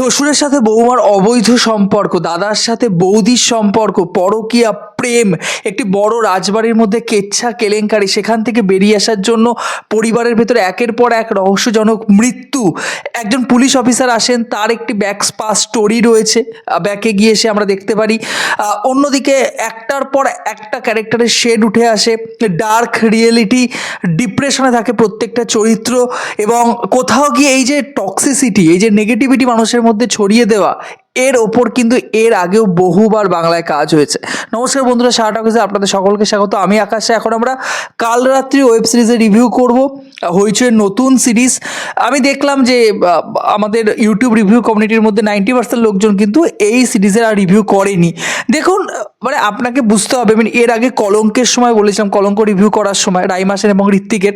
শ্বশুরের সাথে বৌমার অবৈধ সম্পর্ক, দাদার সাথে বৌদির সম্পর্ক, পরকীয়া, প্রেম, একটি বড় রাজবাড়ির মধ্যে কেচ্ছা, কেলেঙ্কারি, সেখান থেকে বেরিয়ে আসার জন্য পরিবারের ভেতরে একের পর এক রহস্যজনক মৃত্যু। একজন পুলিশ অফিসার আসেন, তার একটি ব্যাক স্পা স্টোরি রয়েছে ব্যাকে গিয়ে এসে আমরা দেখতে পারি। অন্যদিকে একটার পর একটা ক্যারেক্টারের শেড উঠে আসে, ডার্ক রিয়েলিটি, ডিপ্রেশনে থাকে প্রত্যেকটা চরিত্র এবং কোথাও গিয়ে এই যে টক্সিসিটি এই যে নেগেটিভিটি মানুষের মধ্যে ছড়িয়ে দেওয়া, এর ওপর কিন্তু এর আগেও বহুবার বাংলায় কাজ হয়েছে। নমস্কার বন্ধুরা শাহ টকিসে আপনাদের সকলকে স্বাগত। আমি আকাশে এখন আমরা কাল রাত্রি ওয়েব সিরিজের রিভিউ করব হইচয়ের নতুন সিরিজ আমি দেখলাম যে আমাদের ইউটিউব রিভিউ কমিউনিটির মধ্যে নাইনটি পার্সেন্ট লোকজন কিন্তু এই সিরিজের আর রিভিউ করেনি। দেখুন মানে আপনাকে বুঝতে হবে আমি এর আগে কলঙ্কের সময় বলেছিলাম, কলঙ্ক রিভিউ করার সময়, রাইমা সেন এবং ঋত্বিকের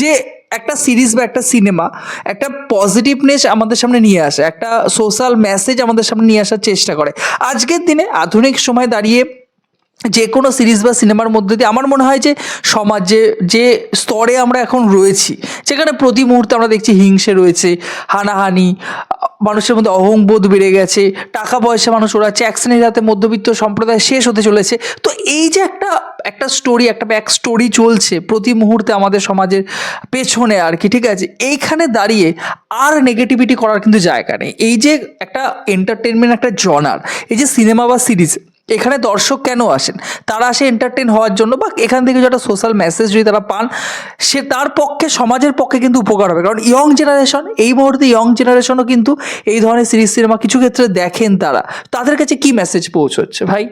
যে একটা সিরিজ বা একটা সিনেমা, একটা পজিটিভনেস আমাদের সামনে নিয়ে আসে, একটা সোশ্যাল মেসেজ আমাদের সামনে নিয়ে আসার চেষ্টা করে। আজকের দিনে আধুনিক সময় দাঁড়িয়ে যে কোনো সিরিজ বা সিনেমার মধ্যে দিয়ে আমার মনে হয় যে সমাজে যে স্তরে আমরা এখন রয়েছি, যেখানে প্রতি মুহূর্তে আমরা দেখছি হিংসে রয়েছে, হানাহানি, মানুষের মধ্যে অহংবোধ বেড়ে গেছে, টাকা পয়সা মানুষ এক শ্রেণির হাতে মধ্যবিত্ত সম্প্রদায় শেষ হতে চলেছে। তো এই যে একটা একটা স্টোরি একটা ব্যাক স্টোরি চলছে প্রতি মুহূর্তে আমাদের সমাজের পেছনে আর কি, ঠিক আছে? এইখানে দাঁড়িয়ে আর নেগেটিভিটি করার কিন্তু জায়গা নেই। এই যে একটা এন্টারটেনমেন্ট একটা জনার এই যে সিনেমা বা সিরিজ এখানে দর্শক কেন আসেন? তারা আসে এন্টারটেন হওয়ার জন্য বা এখান থেকে যেটা সোশ্যাল মেসেজ যদি তারা পান, সে তার পক্ষে, সমাজের পক্ষে কিন্তু উপকার হবে। কারণ ইয়ং জেনারেশন এই মুহূর্তে ইয়ং জেনারেশনও কিন্তু এই ধরনের সিরিজ সিনেমা কিছু ক্ষেত্রে দেখেন তারা। তাদের কাছে কি মেসেজ পৌঁছচ্ছে ভাই?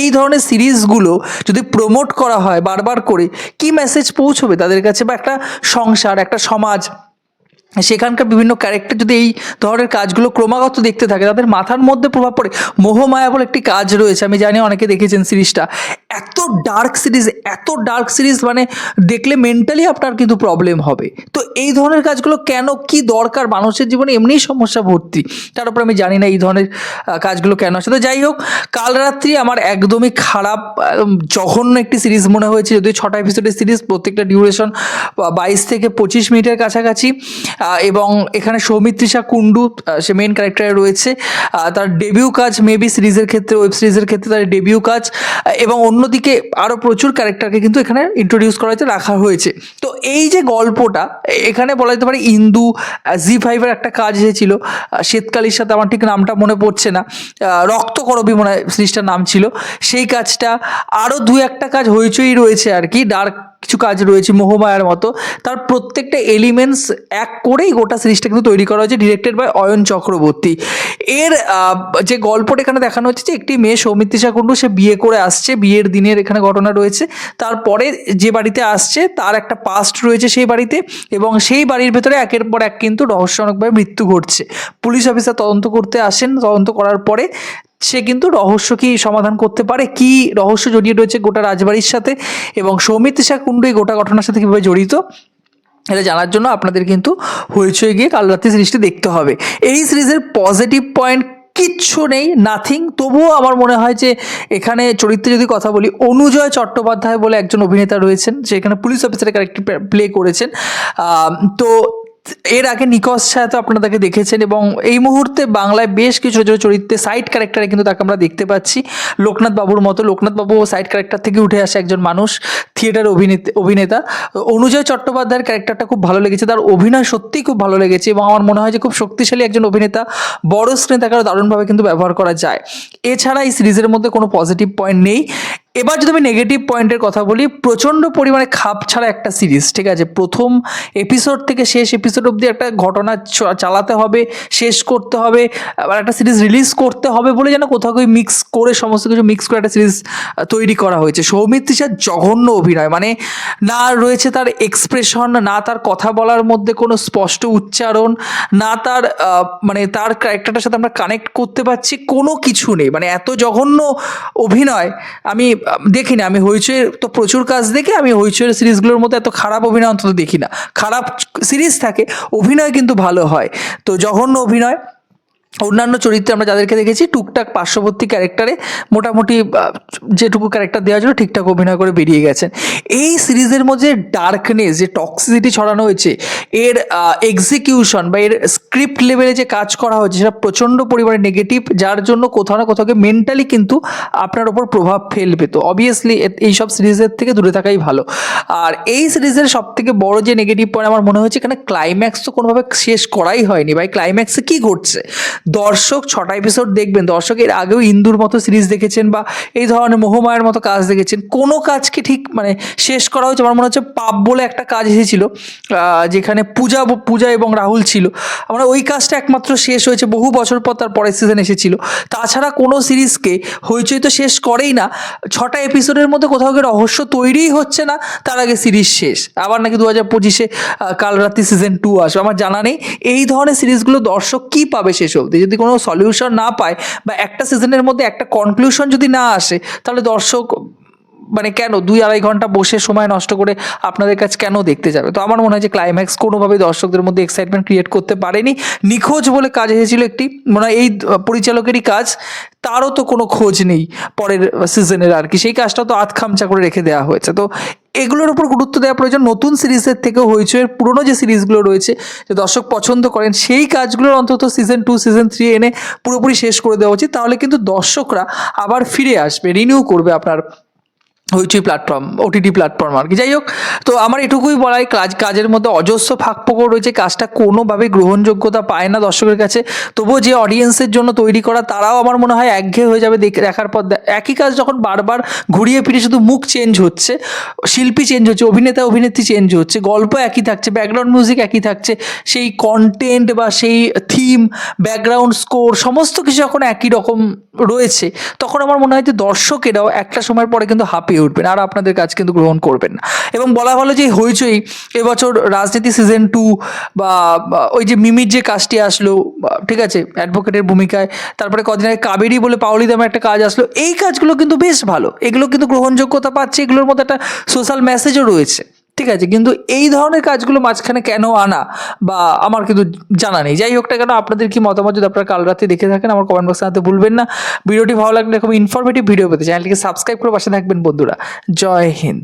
এই ধরনের সিরিজগুলো যদি প্রমোট করা হয় বারবার করে, কি মেসেজ পৌঁছবে তাদের কাছে? বা একটা সংসার, একটা সমাজ সেখানকার বিভিন্ন ক্যারেক্টার যদি এই ধরনের কাজগুলো ক্রমাগত দেখতে থাকে, তাদের মাথার মধ্যে প্রভাব পড়ে। মোহমায়া বলে একটি কাজ রয়েছে, আমি জানি অনেকে দেখেছেন সিরিজটা। এত ডার্ক সিরিজ এত ডার্ক সিরিজ মানে দেখলে মেন্টালি আপনার কিন্তু প্রবলেম হবে। তো এই ধরনের কাজগুলো কেন কি দরকার মানুষের জীবনে? এমনিই সমস্যা ভর্তি। তার উপর আমি জানি না এই ধরনের কাজগুলো কেন আসে। তো যাই হোক, কাল রাত্রি আমার একদমই খারাপ জঘন্য একটি সিরিজ মনে হয়েছে যদিও ছটা এপিসোডের সিরিজ, প্রত্যেকটা ডিউরেশন বাইশ থেকে পঁচিশ মিনিটের কাছাকাছি। এবং এখানে সৌমিত্রিষা কুণ্ডু সে মেন ক্যারেক্টারে রয়েছে। তার ডেবিউ কাজ মেবি সিরিজের ক্ষেত্রে ওয়েব সিরিজের ক্ষেত্রে তার ডেবিউ কাজ। এবং অন্যদিকে আরও প্রচুর ক্যারেক্টারকে কিন্তু এখানে ইন্ট্রোডিউস করা হয়েছে, রাখা হয়েছে। তো এই যে গল্পটা এখানে বলা যেতে পারে ইন্দু জি ফাইভের একটা কাজ এসেছিল। শ্বেতকালীর সাথে আমার ঠিক নামটা মনে পড়ছে না। রক্ত রক্তকরবী মনে হয় সিরিজটার নাম ছিল। সেই কাজটা আরও দু একটা কাজ হইচই রয়েছে আর কি ডার্ক কিছু কাজ রয়েছে মোহমায়ার মতো। তার প্রত্যেকটা এলিমেন্টস এক করেই গোটা সিরিজটা কিন্তু তৈরি করা হয়েছে ডিরেক্টেড বাই অয়ন চক্রবর্তী। এর যে গল্পটা এখানে দেখানো হচ্ছে যে একটি মেয়ে সৌমিত্রিষা কুণ্ডু, সে বিয়ে করে আসছে, বিয়ের দিনের এখানে ঘটনা রয়েছে। তারপরে যে বাড়িতে আসছে, তার একটা পাস্ট রয়েছে সেই বাড়িতে এবং সেই বাড়ির ভেতরে একের পর এক কিন্তু রহস্যজনকভাবে মৃত্যু ঘটছে। পুলিশ অফিসার তদন্ত করতে আসেন, তদন্ত করার পরে সে কিন্তু রহস্য কি সমাধান করতে পারে, কি রহস্য জড়িয়ে রয়েছে গোটা রাজবাড়ির সাথে এবং সৌমিত্রিষা কুণ্ডু এই গোটা ঘটনার সাথে কীভাবে জড়িত? এটা জানার জন্য আপনাদের কিন্তু হইচই গিয়ে কাল রাত্রি সিরিজটি দেখতে হবে। এই সিরিজের পজিটিভ পয়েন্ট কিচ্ছু নেই নাথিং তবুও আমার মনে হয় যে এখানে চরিত্রে যদি কথা বলি, অনুজয় চট্টোপাধ্যায় বলে একজন অভিনেতা রয়েছেন সেখানে পুলিশ অফিসারের ক্যারেক্টার প্লে করেছেন। তো এর আগে নিকশ ছায়া তো আপনারা তাকে দেখেছেন এবং এই মুহূর্তে বাংলায় বেশ কিছু ছোটো চরিত্রে সাইড ক্যারেক্টারে কিন্তু তাকে আমরা দেখতে পাচ্ছি। লোকনাথ বাবুর মতো, লোকনাথ বাবু সাইড ক্যারেক্টার থেকে উঠে আসে একজন মানুষ থিয়েটার অভিনেতা অভিনেতা। অনুজয় চট্টোপাধ্যায়ের ক্যারেক্টারটা খুব ভালো লেগেছে, তার অভিনয় সত্যিই খুব ভালো লেগেছে এবং আমার মনে হয় যে খুব শক্তিশালী একজন অভিনেতা। বড় স্ক্রিনে তাকে দারুণভাবে কিন্তু ব্যবহার করা যায়। এছাড়া এই সিরিজের মধ্যে কোনো পজিটিভ পয়েন্ট নেই। এবার যদি আমি নেগেটিভ পয়েন্টের কথা বলি, প্রচণ্ড পরিমাণে খাপ ছাড়া একটা সিরিজ ঠিক আছে? প্রথম এপিসোড থেকে শেষ এপিসোড অবধি একটা ঘটনা চালাতে হবে, শেষ করতে হবে, আবার একটা সিরিজ রিলিজ করতে হবে বলে যেন কোথাও কই মিক্স করে সমস্ত কিছু মিক্স করে একটা সিরিজ তৈরি করা হয়েছে। সৌমিত্রিষার জঘন্য অভিনয় মানে না রয়েছে তার এক্সপ্রেশন না তার কথা বলার মধ্যে কোনো স্পষ্ট উচ্চারণ, না তার মানে তার ক্যারেক্টারটার সাথে আমরা কানেক্ট করতে পারছি, কোনো কিছু নেই। মানে এত জঘন্য অভিনয়, আমি দেখি না, আমি হইচই তো প্রচুর কাজ দেখে, আমি হইচইয়ের সিরিজগুলোর মতো এত খারাপ অভিনয় অন্তত দেখি না। খারাপ সিরিজ থাকে, অভিনয় কিন্তু ভালো হয়। তো জঘন্য অভিনয় অন্যান্য চরিত্রে আমরা যাদেরকে দেখেছি, টুকটাক পার্শ্ববর্তী ক্যারেক্টারে মোটামুটি যেটুকু ক্যারেক্টার দেওয়া ছিল, ঠিকঠাক অভিনয় করে বেরিয়ে গেছেন। এই সিরিজের মধ্যে ডার্কনেস যে টক্সিসিটি ছড়ানো হয়েছে, এর এক্সিকিউশন বা এর স্ক্রিপ্ট লেভেলে যে কাজ করা হয়েছে, সেটা প্রচণ্ড পরিমাণে নেগেটিভ যার জন্য কোথাও না কোথাও মেন্টালি কিন্তু আপনার ওপর প্রভাব ফেলবে। তো অবভিয়াসলি এইসব সিরিজের থেকে দূরে থাকাই ভালো। আর এই সিরিজের সব থেকে বড় যে নেগেটিভ পয়েন্ট আমার মনে হয়েছে, এখানে ক্লাইম্যাক্স তো কোনোভাবে শেষ করাই হয়নি। ভাই ক্লাইম্যাক্সে কী ঘটছে? দর্শক ছটা এপিসোড দেখবেন। দর্শক এর আগেও ইন্দুর মতো সিরিজ দেখেছেন বা এই ধরনের মোহমায়ের মতো কাজ দেখেছেন। কোনো কাজকে ঠিক মানে শেষ করা হয়েছে আমার মনে হচ্ছে পাপ বলে একটা কাজ এসেছিল যেখানে পূজা পূজা এবং রাহুল ছিল। আমরা ওই কাজটা একমাত্র শেষ হয়েছে, বহু বছর পর তার পরের সিজন এসেছিল। তাছাড়া কোনো সিরিজকে হইচই তো শেষ করেই না, ছটা এপিসোডের মধ্যে কোথাও গিয়ে রহস্য তৈরিই হচ্ছে না, তার আগে সিরিজ শেষ। আবার নাকি দু হাজার পঁচিশে কাল রাত্রি সিজন টু আসবে। আমার জানা নেই, এই ধরনের সিরিজগুলো দর্শক কী পাবে শেষ অবধি? যদি কোনো সলিউশন না পায় বা একটা সিজনের মধ্যে একটা কনক্লুশন যদি না আসে, তাহলে দর্শক মানে কেন দুই আড়াই ঘণ্টা বসে সময় নষ্ট করে আপনাদের কাছে কেন দেখতে যাবে? তো আমার মনে হয় যে ক্লাইম্যাক্স কোনোভাবেই দর্শকদের মধ্যে এক্সাইটমেন্ট ক্রিয়েট করতে পারেনি। নিখোঁজ বলে কাজ এসেছিল একটি, মনে হয় এই পরিচালকেরই কাজ, তারও তো কোনো খোঁজ নেই পরের সিজনের আর কি। সেই কাজটা তো আধ খামচা করে রেখে দেওয়া হয়েছে। তো এগুলোর উপর গুরুত্ব দেওয়া প্রয়োজন। নতুন সিরিজের থেকেও হইচয়ের পুরনো যে সিরিজগুলো রয়েছে, যে দর্শক পছন্দ করেন, সেই কাজগুলোর অন্তত সিজন টু সিজন থ্রি এনে পুরোপুরি শেষ করে দেওয়া উচিত। তাহলে কিন্তু দর্শকরা আবার ফিরে আসবে রিনিউ করবে আপনার হইচই প্ল্যাটফর্ম ওটিটি প্ল্যাটফর্ম আর কি। যাই হোক, তো আমার এটুকুই বলাই কাজ, কাজের মধ্যে অজস্র ফাঁক ফোকর রয়েছে, কাজটা কোনোভাবেই গ্রহণযোগ্যতা পায় না দর্শকের কাছে। তবুও যে অডিয়েন্সের জন্য তৈরি করা, তারাও আমার মনে হয় একঘেয়ে হয়ে যাবে দেখে, দেখার পর। একই কাজ যখন বারবার ঘুরিয়ে ফিরে শুধু মুখ চেঞ্জ হচ্ছে, শিল্পী চেঞ্জ হচ্ছে, অভিনেতা, অভিনেত্রী চেঞ্জ হচ্ছে, গল্প একই থাকছে ব্যাকগ্রাউন্ড মিউজিক একই থাকছে, সেই কন্টেন্ট বা সেই থিম ব্যাকগ্রাউন্ড স্কোর সমস্ত কিছু যখন একই রকম রয়েছে, তখন আমার মনে হয় যে দর্শকেরাও একটা সময়ের পরে কিন্তু হাঁপিয়ে উঠবেন আর আপনাদের কাজ কিন্তু গ্রহণ করবেন না। এবং বলা ভালো যে হইচই এবছর রাজনীতি সিজন টু বা ওই যে মিমির যে কাজটি আসলো ঠিক আছে অ্যাডভোকেটের ভূমিকায়, তারপরে কদিন আগে কাবেরি বলে পাওলি দামে একটা কাজ আসলো, এই কাজগুলো কিন্তু বেশ ভালো। এগুলো কিন্তু গ্রহণযোগ্যতা পাচ্ছে, এগুলোর মধ্যে একটা সোশ্যাল মেসেজও রয়েছে। ঠিক আছে, কিন্তু এই ধরনের কাজগুলো মাঝখানে কেন আনা? বা আমার কিন্তু জানা নেই। যাই হোকটা কেন, আপনাদের কি মতামত যদি আপনারা কাল রাতে দেখে থাকেন, আমার কমেন্ট বক্সে আনতে ভুলবেন না। ভিডিওটি ভালো লাগলে এরকম ইনফরমেটিভ ভিডিও পেতে চ্যানেলটিকে সাবস্ক্রাইব করে পাশে থাকবেন বন্ধুরা। জয় হিন্দ।